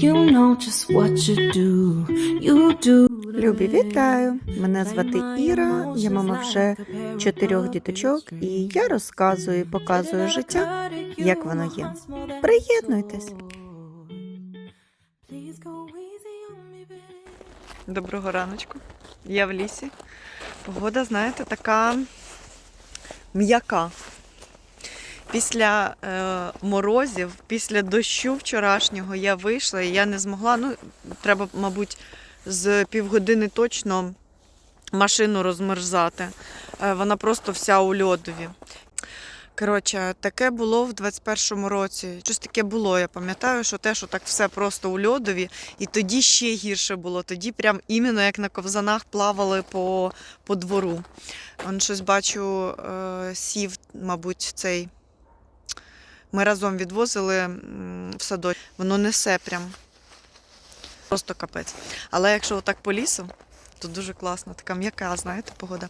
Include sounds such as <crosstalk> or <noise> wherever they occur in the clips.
You know just what you do. You do. Любі, вітаю! Мене звати Іра, я мама вже чотирьох діточок, і я розказую і показую життя, як воно є. Приєднуйтесь! Доброго раночку. Я в лісі. Погода, знаєте, така м'яка. Після е, морозів, після дощу вчорашнього я вийшла і я не змогла. Ну, треба, мабуть, з півгодини точно машину розмерзати. Е, Вона просто вся у льодові. Коротше, таке було в 21-му році. Щось таке було. Я пам'ятаю, що те, що так все просто у льодові, і тоді ще гірше було. Тоді прям іменно як на ковзанах плавали по, по двору. Он щось бачу, е, сів, мабуть, цей. Ми разом відвозили в садок. Воно несе прям. Просто капець. Але якщо отак по лісу, то дуже класно, така м'яка, знаєте, погода.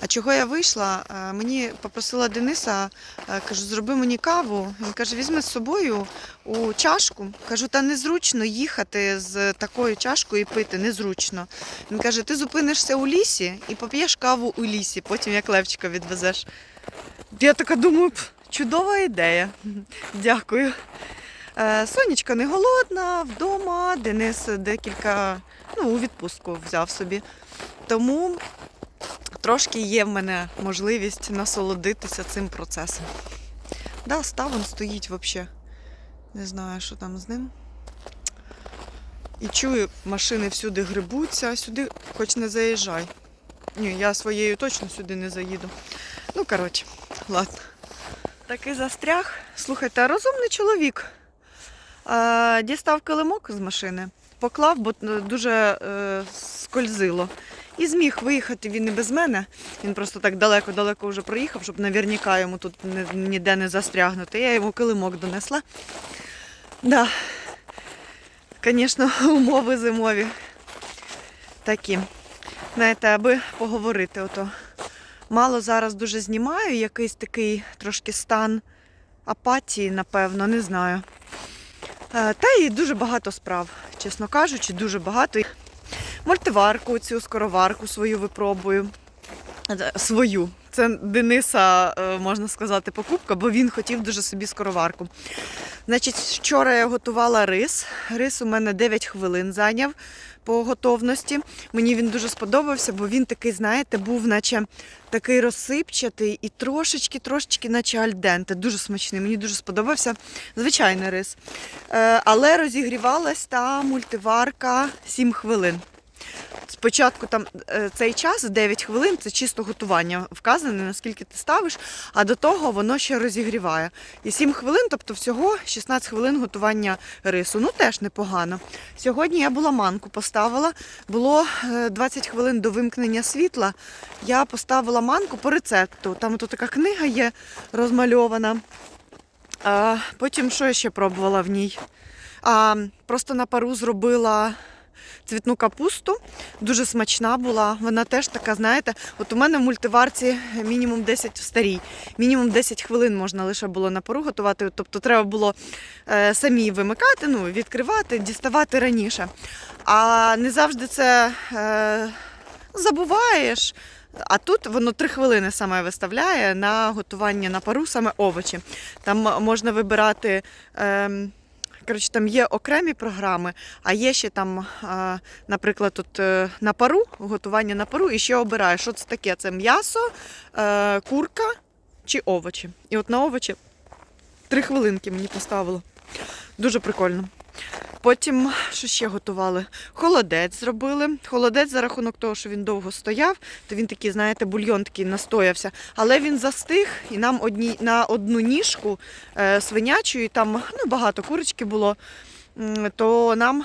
А чого я вийшла? Е, Мені попросила Дениса, е, кажу, зроби мені каву. Він каже, візьми з собою у чашку. Кажу, та незручно їхати з такою чашкою і пити, незручно. Він каже, ти зупинишся у лісі і поп'єш каву у лісі, потім як Левчика відвезеш. Я така думаю, «Пф, чудова ідея. Дякую. Е, Сонечка не голодна, вдома. Денис декілька, ну, у відпустку взяв собі. Тому трошки є в мене можливість насолодитися цим процесом. Да, ставом стоїть взагалі. Не знаю, що там з ним. І чую, машини всюди грибуться, сюди хоч не заїжджай. Ні, я своєю точно сюди не заїду. Ну, коротше, ладно. Такий застряг. Слухайте, розумний чоловік. Дістав килимок з машини, поклав, бо е, дуже е, скользило. І зміг виїхати він і без мене. Він просто так далеко-далеко вже проїхав, щоб наверняка йому тут ніде не застрягнути. Я йому килимок донесла. Да. Звісно, <laughs> умови зимові такі. Знаєте, аби поговорити. Ото. Мало зараз дуже знімаю, якийсь такий трошки стан апатії, напевно, не знаю. Е, Та і дуже багато справ, чесно кажучи, дуже багато. Мультиварку, цю скороварку свою випробую. Е, Свою. Це Дениса, е, можна сказати, покупка, бо він хотів дуже собі скороварку. Значить, вчора я готувала рис. Рис у мене 9 хвилин зайняв по готовності. Мені він дуже сподобався, бо він такий, знаєте, був наче такий розсипчатий і трошечки-трошечки, наче альденте. Дуже смачний. Мені дуже сподобався звичайний рис. Е, Але розігрівалась та мультиварка 7 хвилин. Спочатку там е, цей час 9 хвилин це чисто готування вказане, наскільки ти ставиш, а до того воно ще розігріває. І 7 хвилин, тобто всього 16 хвилин готування рису. Ну теж непогано. Сьогодні я була манку поставила. Було е, 20 хвилин до вимкнення світла. Я поставила манку по рецепту. Там тут така книга є розмальована. А, потім що я ще пробувала в ній? А, просто на пару зробила цвітну капусту. Дуже смачна була. Вона теж така, знаєте, от у мене в мультиварці мінімум 10 в старій. Мінімум 10 хвилин можна лише було на пару готувати. Тобто треба було е, самі вимикати, ну, відкривати, діставати раніше. А не завжди це е, забуваєш. А тут воно 3 хвилини саме виставляє на готування на пару, саме овочі. Там можна вибирати. Е, Коротше, там є окремі програми, а є ще там, наприклад, тут е, на пару, готування на пару, і ще обираю, що це таке. Це м'ясо, е, курка чи овочі. І от на овочі три хвилинки мені поставило. Дуже прикольно. Потім, що ще готували? Холодець зробили. Холодець за рахунок того, що він довго стояв, то він такий, знаєте, бульйон такий настоявся. Але він застиг, і нам одні, на одну ніжку е, свинячої, там ну, багато курочки було, то нам,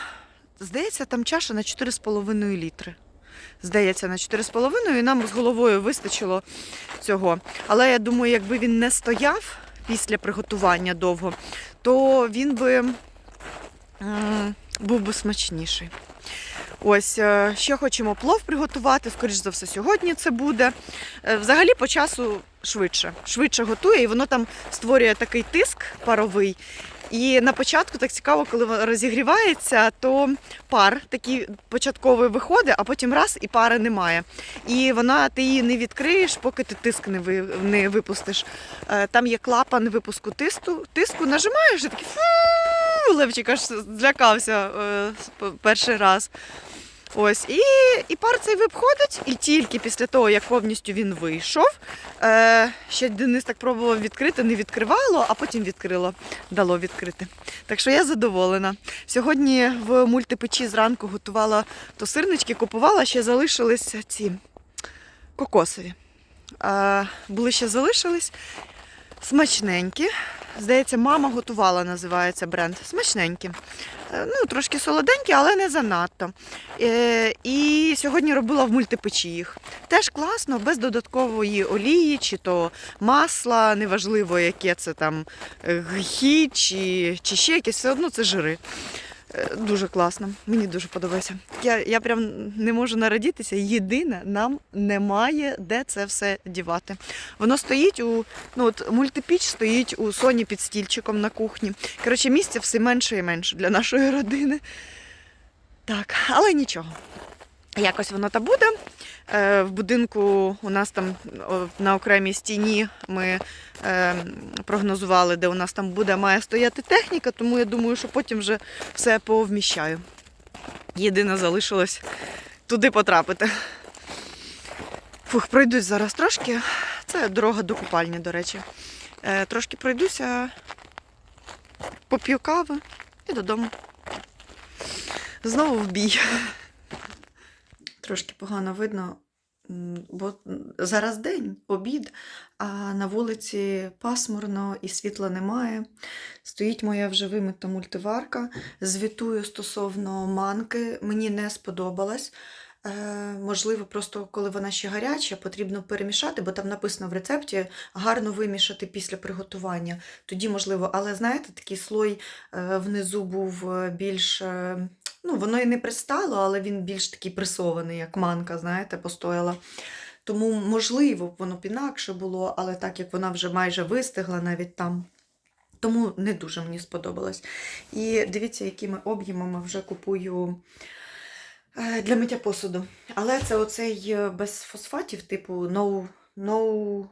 здається, там чаша на 4,5 літри. Здається, на 4,5 і нам з головою вистачило цього. Але я думаю, якби він не стояв після приготування довго, то він би був би смачніший. Ось е, ще хочемо плов приготувати. Скоріш за все, сьогодні це буде. Е, Взагалі по часу швидше. Швидше готує, і воно там створює такий тиск паровий. І на початку так цікаво, коли розігрівається, то пар такий початковий виходить, а потім раз і пари немає. І вона ти її не відкриєш, поки ти тиск не, ви, не випустиш. Е, Там є клапан випуску тиску, тиску нажимаєш і такий Левчик аж злякався е, перший раз. Ось, і, і пар цей виходить, і тільки після того, як повністю він вийшов, е, ще Денис так пробував відкрити, не відкривало, а потім відкрило, дало відкрити. Так що я задоволена. Сьогодні в мультипечі зранку готувала то сирнички, купувала, ще залишились ці кокосові. Е, були ще залишились смачненькі. Здається, мама готувала, називається бренд. Смачненькі. Е, Ну, трошки солоденькі, але не занадто. Е, І сьогодні робила в мультипечі їх. Теж класно, без додаткової олії, чи то масла, неважливо, яке це там е, гхі, чи, чи ще якесь, все одно це жири. Е, Дуже класно, мені дуже подобається. Я, я прям не можу нарадітися. Єдине, нам немає де це все дівати. Воно стоїть у ну от мультипіч стоїть у Соні під стільчиком на кухні. Коротше, місця все менше і менше для нашої родини. Так, але нічого. Якось воно та буде. Е, В будинку у нас там на окремій стіні ми е, прогнозували, де у нас там буде, має стояти техніка, тому я думаю, що потім вже все повміщаю. Єдине залишилось туди потрапити. Фух, пройдусь зараз трошки. Це дорога до купальні, до речі. Е, Трошки пройдуся, поп'ю кави і додому. Знову в бій. Трошки погано видно, бо зараз день, обід, а на вулиці пасмурно і світла немає. Стоїть моя вже вимита мультиварка. Звітую стосовно манки. Мені не сподобалась. Е, можливо, просто коли вона ще гаряча, потрібно перемішати, бо там написано в рецепті гарно вимішати після приготування. Тоді можливо, але знаєте, такий слой е, внизу був е, більш. Ну, воно і не пристало, але він більш такий пресований, як манка, знаєте, постояла. Тому, можливо, воно б інакше було, але так як вона вже майже вистигла навіть там. Тому не дуже мені сподобалось. І дивіться, якими об'ємами вже купую е, для миття посуду. Але це оцей е, без фосфатів, типу no, no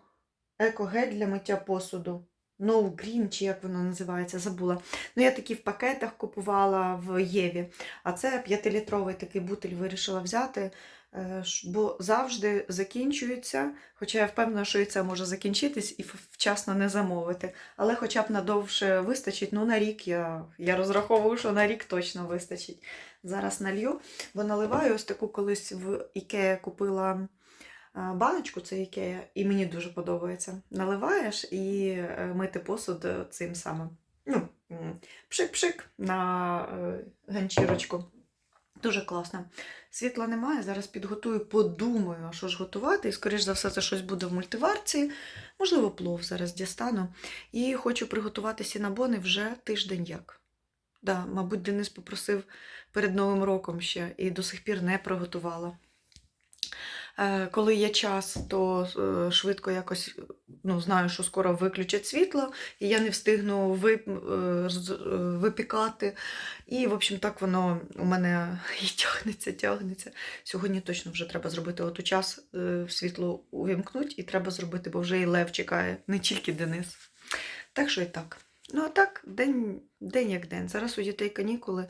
еко-гель для миття посуду. No Green, чи як воно називається, забула. Ну, я такі в пакетах купувала в Єві. А це 5-літровий такий бутиль вирішила взяти, е, бо завжди закінчується. Хоча я впевнена, що і це може закінчитись і вчасно не замовити. Але хоча б надовше вистачить, ну на рік я, я розраховую, що на рік точно вистачить. Зараз налью, бо наливаю ось таку колись в Ікея купила баночку, це Ікея, і мені дуже подобається. Наливаєш і е, мити посуд е, цим самим. Ну, пшик-пшик на е, ганчірочку. Дуже класно. Світла немає, зараз підготую, подумаю, що ж готувати. І, скоріш за все, це щось буде в мультиварці. Можливо, плов зараз дістану. І хочу приготувати сінабони вже тиждень як. Да, мабуть, Денис попросив перед Новим роком ще і до сих пір не приготувала. Е, Коли є час, то е, швидко якось ну, знаю, що скоро виключать світло, і я не встигну е, випікати. І, в общем, так воно у мене <laughs> і тягнеться, тягнеться. Сьогодні точно вже треба зробити. От у час світло увімкнуть, і треба зробити, бо вже і Лев чекає, не тільки Денис. Так що і так. Ну, а так, день, день як день. Зараз у дітей канікули.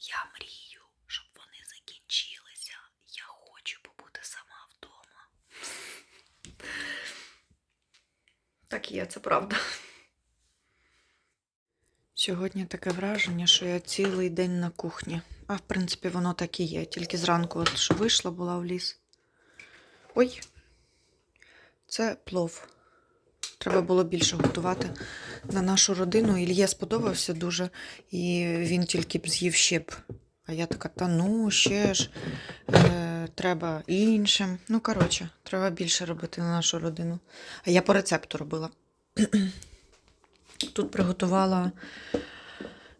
Я мрію, щоб вони закінчилися. Я хочу побути сама вдома. Так є, це правда. Сьогодні таке враження, що я цілий день на кухні. А в принципі, воно так і є. Тільки зранку, от що вийшла, була в ліс. Ой, це плов. Треба було більше готувати на нашу родину. Ільє сподобався дуже, і він тільки б з'їв ще. А я така, та ну, ще ж е, треба іншим. Ну, коротше, треба більше робити на нашу родину. А я по рецепту робила. Тут приготувала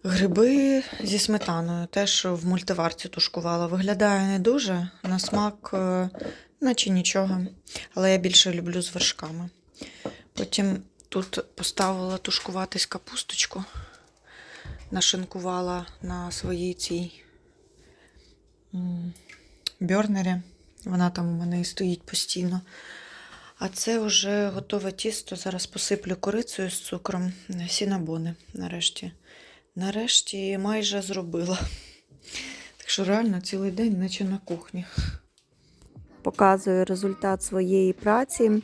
гриби зі сметаною. Теж в мультиварці тушкувала. Виглядає не дуже, на смак, е, наче нічого. Але я більше люблю з вершками. Потім тут поставила тушкуватись капусточку. нашинкувала на своїй цій бьорнері. Вона там у мене і стоїть постійно. А це вже готове тісто. Зараз посиплю корицею з цукром. Сінабони нарешті. Нарешті майже зробила. Так що реально цілий день, наче на кухні. Показую результат своєї праці.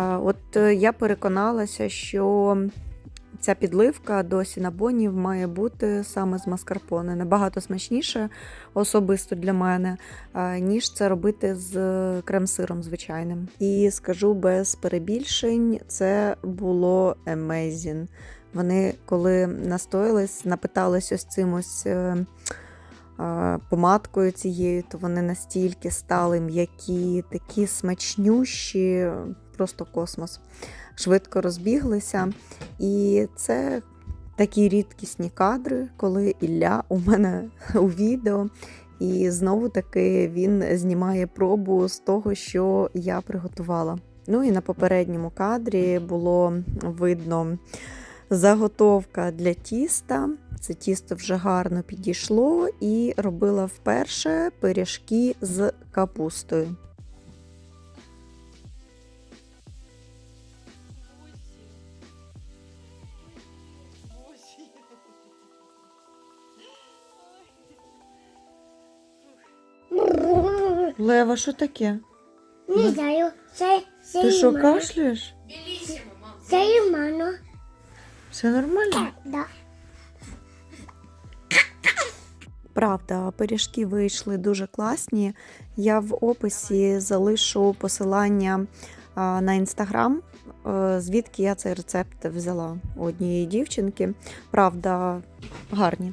От е, я переконалася, що ця підливка до сінабонів має бути саме з маскарпоне. Набагато смачніше особисто для мене, ніж це робити з крем-сиром звичайним. І скажу без перебільшень, це було amazing. Вони, коли настоїлись, напитались ось цим ось. е, Помадкою цією, то вони настільки стали м'які, такі смачнющі, просто космос. Швидко розбіглися. І це такі рідкісні кадри, коли Ілля у мене <laughs> у відео. І знову таки він знімає пробу з того, що я приготувала. Ну і на попередньому кадрі було видно заготовка для тіста. Це тісто вже гарно підійшло і робила вперше пиріжки з капустою. Лева, що таке? Не знаю, це, це Ти що, Імано. кашляєш? Це Імано. Все нормально? Да. Правда, пиріжки вийшли дуже класні. Я в описі залишу посилання на інстаграм, е, звідки я цей рецепт взяла у однієї дівчинки. Правда, гарні.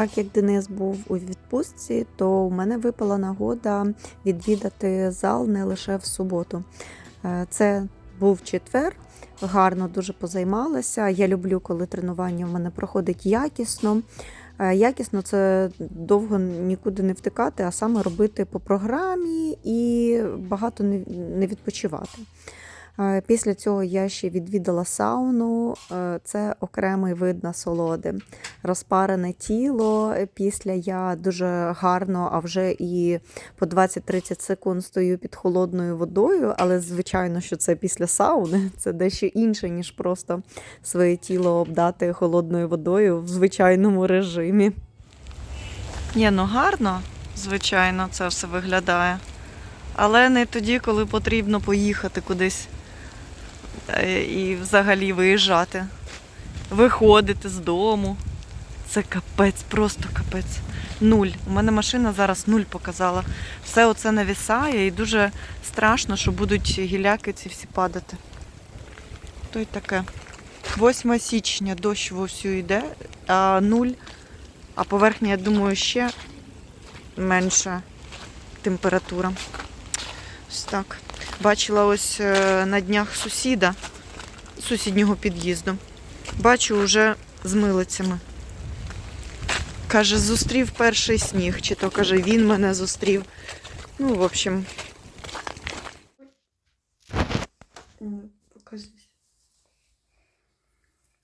Так як Денис був у відпустці, то у мене випала нагода відвідати зал не лише в суботу. Е, Це був четвер, гарно дуже позаймалася. Я люблю, коли тренування в мене проходить якісно. Е, Якісно це довго нікуди не втикати, а саме робити по програмі і багато не відпочивати. Е, Після цього я ще відвідала сауну. Е, Це окремий вид насолоди. Розпарене тіло. Після я дуже гарно, а вже і по 20-30 секунд стою під холодною водою. Але звичайно, що це після сауни. Це дещо інше, ніж просто своє тіло обдати холодною водою в звичайному режимі. Ні, ну гарно, звичайно, це все виглядає. Але не тоді, коли потрібно поїхати кудись і взагалі виїжджати, виходити з дому. Це капець, просто капець. Нуль. У мене машина зараз нуль показала. Все оце навісає і дуже страшно, що будуть гіляки ці всі падати. То й таке. 8 січня дощ вовсю йде, а нуль, а поверхня, я думаю, ще менша температура. Ось так. Бачила ось е, на днях сусіда сусіднього під'їзду. Бачу вже з милицями. Каже, зустрів перший сніг, чи то каже, він мене зустрів. Ну, в общем. Показусь.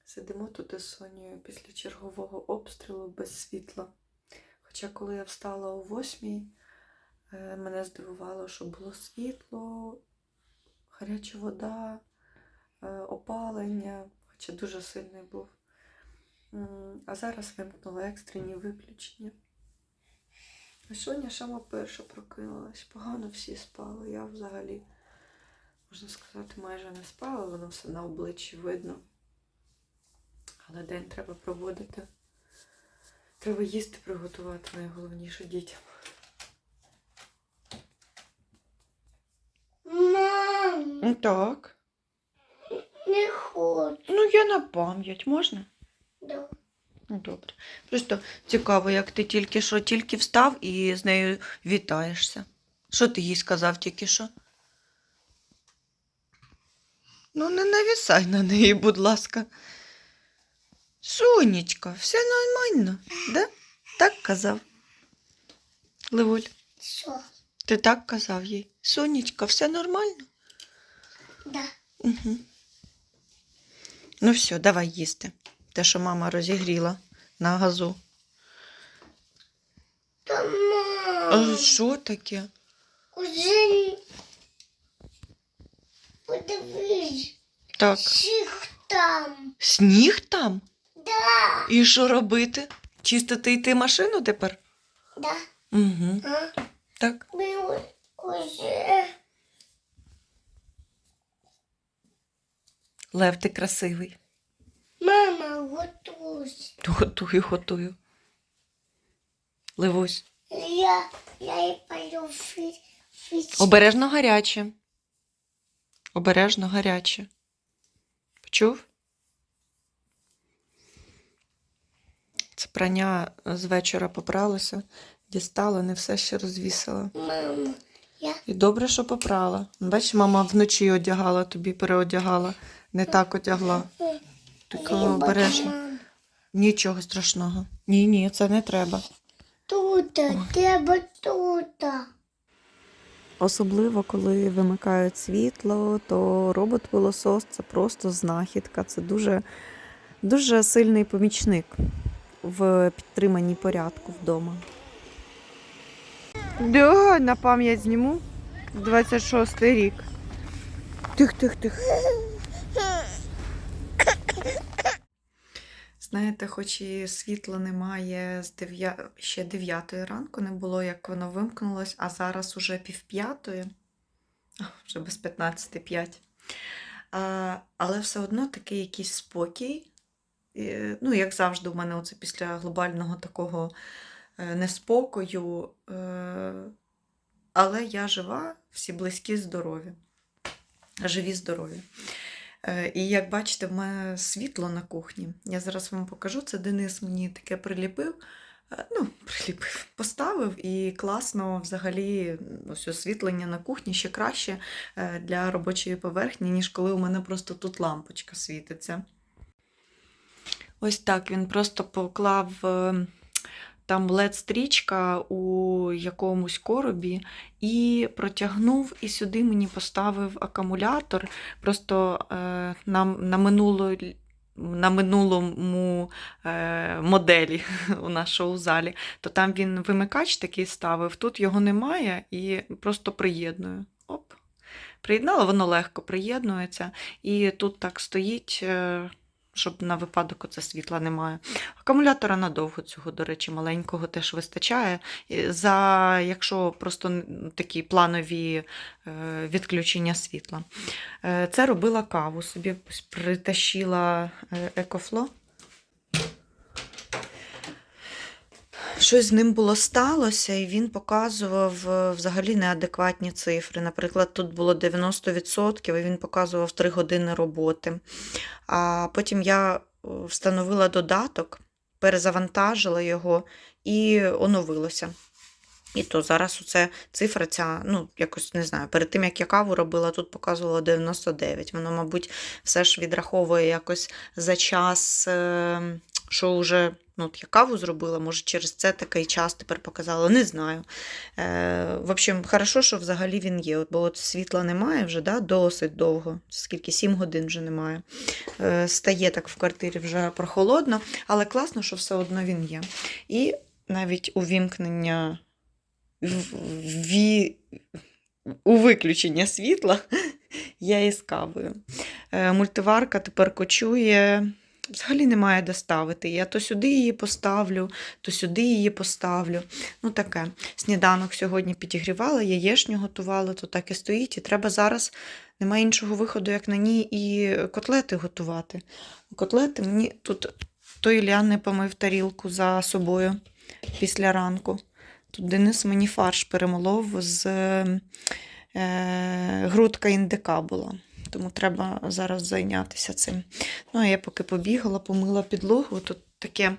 Сидимо тут із Сонією після чергового обстрілу без світла. Хоча, коли я встала о восьмій, мене здивувало, що було світло, гаряча вода, е, опалення, хоча дуже сильний був. А зараз вимкнула екстрені виключення. А Соня сама перша прокинулась. Погано всі спали. Я взагалі, можна сказати, майже не спала, воно все на обличчі видно. Але день треба проводити. Треба їсти приготувати найголовніше дітям. Мам, Ну, Так. не хочу. Ну, я на пам'ять, можна? Да. Ну, добре. Просто цікаво, як ти тільки що тільки встав і з нею вітаєшся. Що ти їй сказав тільки що? Ну, не навісай на неї, будь ласка. Сонечка, все нормально, да? Так казав. Левуль. Що? Ти так казав їй. Сонечка, все нормально? Да. Угу. Ну все, давай їсти. Те, що мама розігріла на газу. Та А що таке? Уже подивись. Так. Всіх там. Сніг там? Да. І що робити? Чистити йти машину тепер? Да. Угу. А? Так. Ми уже. Лев, ти красивий. Мама, готусь. Готую, готую. Левусь. Я, я і пойду фі, фі, Обережно гаряче. Обережно гаряче. Почув? Це прання з вечора попралося, дістала, не все ще розвісила. Мама, я І добре, що попрала. Бачиш, мама вночі одягала, тобі переодягала, не так одягла. Така я обережна. Нічого страшного. Ні, ні, це не треба. Тут, треба тут. Особливо, коли вимикають світло, то робот-пилосос це просто знахідка. Це дуже, дуже сильний помічник в підтриманні порядку вдома. Да, на пам'ять зніму. 26 рік. Тих, тих, тих. Знаєте, хоч і світла немає з 9, ще 9 ранку, не було, як воно вимкнулось, а зараз уже півп'ятої, а, вже без 15.05. А, але все одно такий якийсь спокій. Ну, як завжди, у мене оце після глобального такого е, неспокою. Е, але я жива, всі близькі, здорові. Живі, здорові. Е, І як бачите, в мене світло на кухні. Я зараз вам покажу. Це Денис мені таке приліпив. Е, Ну, приліпив, <laughs> поставив і класно взагалі ось освітлення на кухні ще краще е, для робочої поверхні, ніж коли у мене просто тут лампочка світиться. Ось так він просто поклав е, там LED-стрічка у якомусь коробі і протягнув, і сюди мені поставив акумулятор. Просто е, на, на, минуло, на минулому е, моделі <laughs> у нас шоу-залі, то там він вимикач такий ставив, тут його немає і просто приєдную. Оп. Приєднала, воно легко приєднується. І тут так стоїть, е, щоб на випадок оце світла немає. Акумулятора надовго цього, до речі, маленького теж вистачає. За якщо просто такі планові е, відключення світла. Е, Це робила каву собі, притащила екофло. Щось з ним було сталося, і він показував е, взагалі неадекватні цифри. Наприклад, тут було 90%, і він показував 3 години роботи. А потім я е, встановила додаток, перезавантажила його і оновилося. І то зараз оце цифра ця, ну, якось не знаю, перед тим, як я каву робила, тут показувало 99. Воно, мабуть, все ж відраховує якось за час, е, що вже ну, от я каву зробила, може, через це такий час тепер показало, не знаю. Е, в общем, хорошо, що взагалі він є, бо от світла немає вже да, досить довго, скільки 7 годин вже немає. Е, стає так в квартирі вже прохолодно, але класно, що все одно він є. І навіть увімкнення ві... у виключення світла <laughs> я із кавою. Е, Мультиварка тепер кочує. Взагалі немає де ставити. Я то сюди її поставлю, то сюди її поставлю. Ну таке. Сніданок сьогодні підігрівала, яєшню готувала, то так і стоїть. І треба зараз, немає іншого виходу, як на ній і котлети готувати. Котлети мені тут той Іллян не помив тарілку за собою після ранку. Тут Денис мені фарш перемолов з е, грудка індика була. Тому треба зараз зайнятися цим. Ну, а я поки побігала, помила підлогу, тут таке.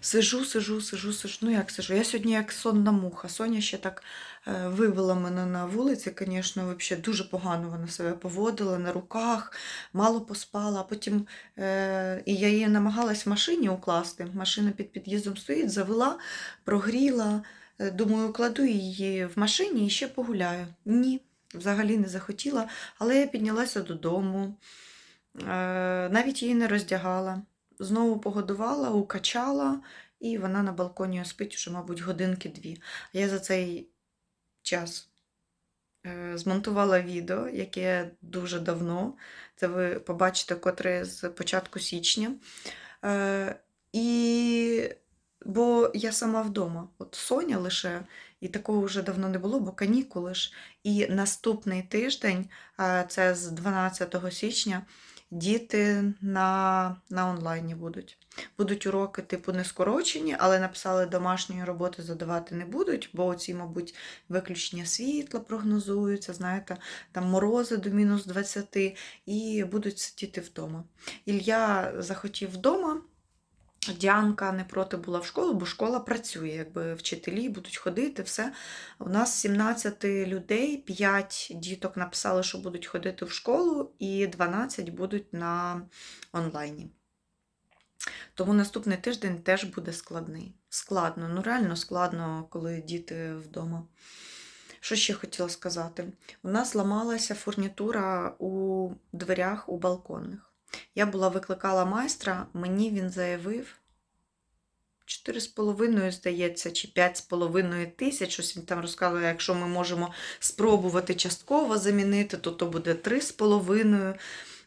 Сижу, сижу, сижу, сижу. Ну, як сижу? Я сьогодні як сонна муха. Соня ще так е, вивела мене на вулиці, звісно, взагалі дуже погано вона себе поводила на руках, мало поспала. А потім е, і я її намагалась в машині укласти. Машина під під'їздом стоїть, завела, прогріла. Е, Думаю, кладу її в машині і ще погуляю. Ні, взагалі не захотіла, але я піднялася додому, е, навіть її не роздягала. Знову погодувала, укачала, і вона на балконі спить уже, мабуть, годинки-дві. Я за цей час е, змонтувала відео, яке дуже давно. Це ви побачите, котре з початку січня. Е, і бо я сама вдома. От Соня лише, і такого вже давно не було, бо канікули ж. І наступний тиждень, це з 12 січня, діти на, на онлайні будуть. Будуть уроки, типу, не скорочені, але написали домашньої роботи задавати не будуть, бо оці, мабуть, виключення світла прогнозуються, знаєте, там морози до мінус 20, і будуть сидіти вдома. Ілля захотів вдома. Діанка не проти була в школу, бо школа працює, якби вчителі будуть ходити, все. У нас 17 людей, 5 діток написали, що будуть ходити в школу, і 12 будуть на онлайні. Тому наступний тиждень теж буде складний. Складно, ну реально складно, коли діти вдома. Що ще хотіла сказати? У нас ламалася фурнітура у дверях у балконних. Я була викликала майстра, мені він заявив 4,5, здається, чи 5,5 тисяч. Щось він там розказує, якщо ми можемо спробувати частково замінити, то то буде 3,5.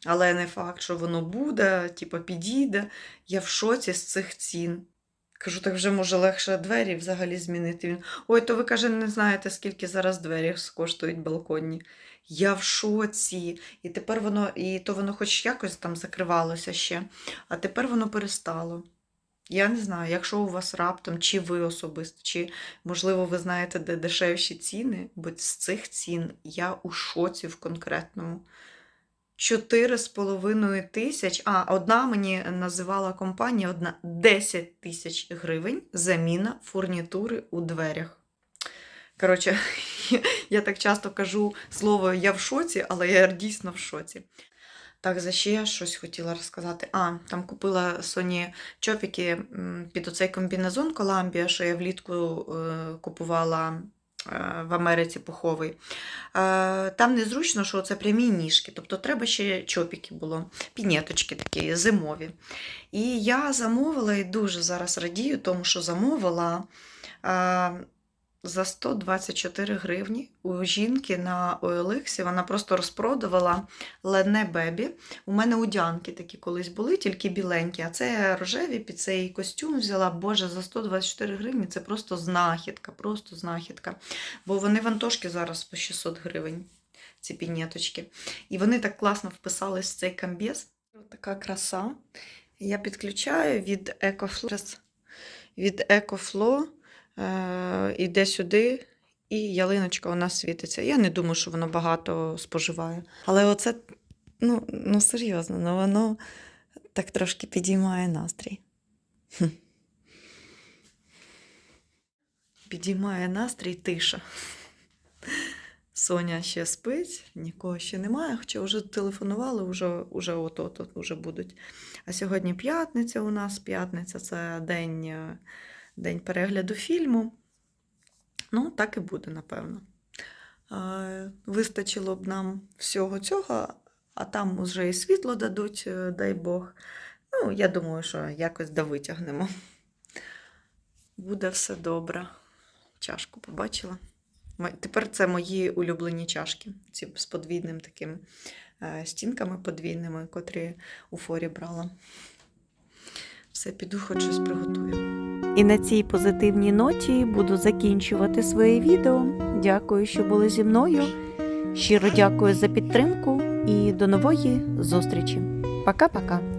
Але не факт, що воно буде, типу, підійде. Я в шоці з цих цін. Кажу, так вже може легше двері взагалі змінити. Він, ой, то ви каже, не знаєте, скільки зараз двері коштують балконні. Я в шоці. І тепер воно, і то воно хоч якось там закривалося ще, а тепер воно перестало. Я не знаю, якщо у вас раптом, чи ви особисто, чи, можливо, ви знаєте, де дешевші ціни, бо з цих цін я у шоці в конкретному. 4,5 тисяч, а одна мені називала компанія одна 10 тисяч гривень заміна фурнітури у дверях. Коротше, <laughs> я так часто кажу слово я в шоці, але я дійсно в шоці. Так, за ще щось хотіла розказати. А, там купила Соні чопіки під оцей комбінезон Коламбія, що я влітку е, купувала е, в Америці пуховий. Е, там незручно, що це прямі ніжки, тобто треба ще чопіки було, пінеточки такі зимові. І я замовила і дуже зараз радію, тому що замовила. За 124 гривні у жінки на OLX вона просто розпродавала Лене Бебі. У мене удянки такі колись були, тільки біленькі, а це рожеві під цей костюм взяла. Боже, за 124 гривні це просто знахідка, просто знахідка. Бо вони вантошки зараз по 600 гривень, ці пінеточки. І вони так класно вписались в цей камбіз. Така краса. Я підключаю від EcoFlow. Від EcoFlow е, іде сюди, і ялиночка у нас світиться. Я не думаю, що воно багато споживає. Але оце, ну, ну серйозно, ну воно так трошки підіймає настрій. Підіймає настрій тиша. Соня ще спить, нікого ще немає, хоча вже телефонували, вже, вже от-от вже будуть. А сьогодні п'ятниця у нас. П'ятниця це день, е, день перегляду фільму. Ну, так і буде, напевно. Вистачило б нам всього цього, а там вже і світло дадуть, е, дай Бог. Ну, я думаю, що якось довитягнемо. Буде все добре. Чашку побачила. Тепер це мої улюблені чашки, ці з подвійним таким е, стінками подвійними, котрі у форі брала. Все, піду, хоч щось приготую. І на цій позитивній ноті буду закінчувати своє відео. Дякую, що були зі мною. Щиро дякую за підтримку і до нової зустрічі. Пока-пока.